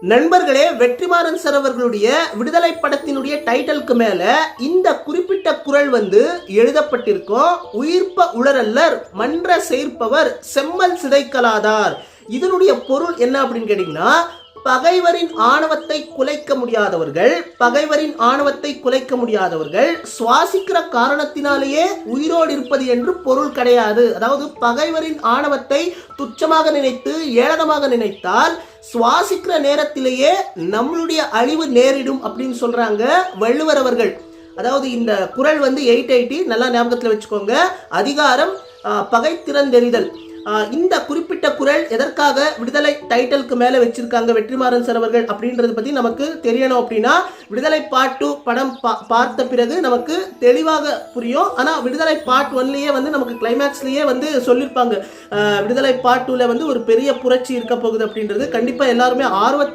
நண்பர்களே வெற்றிமாறன் சார் அவர்களுடைய விடுதலை படத்தினுடைய டைட்டலுக்கு மேல இந்த குறிப்பிட்ட குரல் வந்து எழுதப்பட்டிருக்கும். உயிர்ப்ப உளரல்லர் மன்ற சேர்ப்பவர் செம்மல் சிதைக்கலாதார். இதனுடைய பொருள் என்ன அப்படின்னு கேட்டீங்கன்னா பகைவரின் ஆணவத்தை குலைக்க முடியாதவர்கள் பகைவரின் ஆணவத்தை குலைக்க முடியாதவர்கள் சுவாசிக்கிற காரணத்தினாலேயே உயிரோடு இருப்பது என்று பொருள் கிடையாது. அதாவது பகைவரின் ஆணவத்தை துச்சமாக நினைத்து ஏளனமாக நினைத்தால் சுவாசிக்கிற நேரத்திலேயே நம்மளுடைய அழிவு நேரிடும் அப்படின்னு சொல்றாங்க வள்ளுவர் அவர்கள். அதாவது இந்த குரல் வந்து எயிட் எயிட்டி நல்லா ஞாபகத்தில் வச்சுக்கோங்க. அதிகாரம் பகை திறந்தெறிதல் இந்த குறிப்பிட்ட குரல் எதற்காக விடுதலை டைட்டலுக்கு மேலே வச்சிருக்காங்க வெற்றிமாறன் சார் அவர்கள் அப்படின்றத பற்றி நமக்கு தெரியணும் அப்படின்னா விடுதலை பார்ட் டூ படம் பா- பார்த்த பிறகு நமக்கு தெளிவாக புரியும். ஆனால் விடுதலை பார்ட் ஒன்லேயே வந்து நமக்கு கிளைமேக்ஸ்லேயே வந்து சொல்லியிருப்பாங்க விடுதலை பார்ட் டூவில் வந்து ஒரு பெரிய புரட்சி இருக்க போகுது அப்படின்றது. கண்டிப்பாக எல்லாருமே ஆர்வ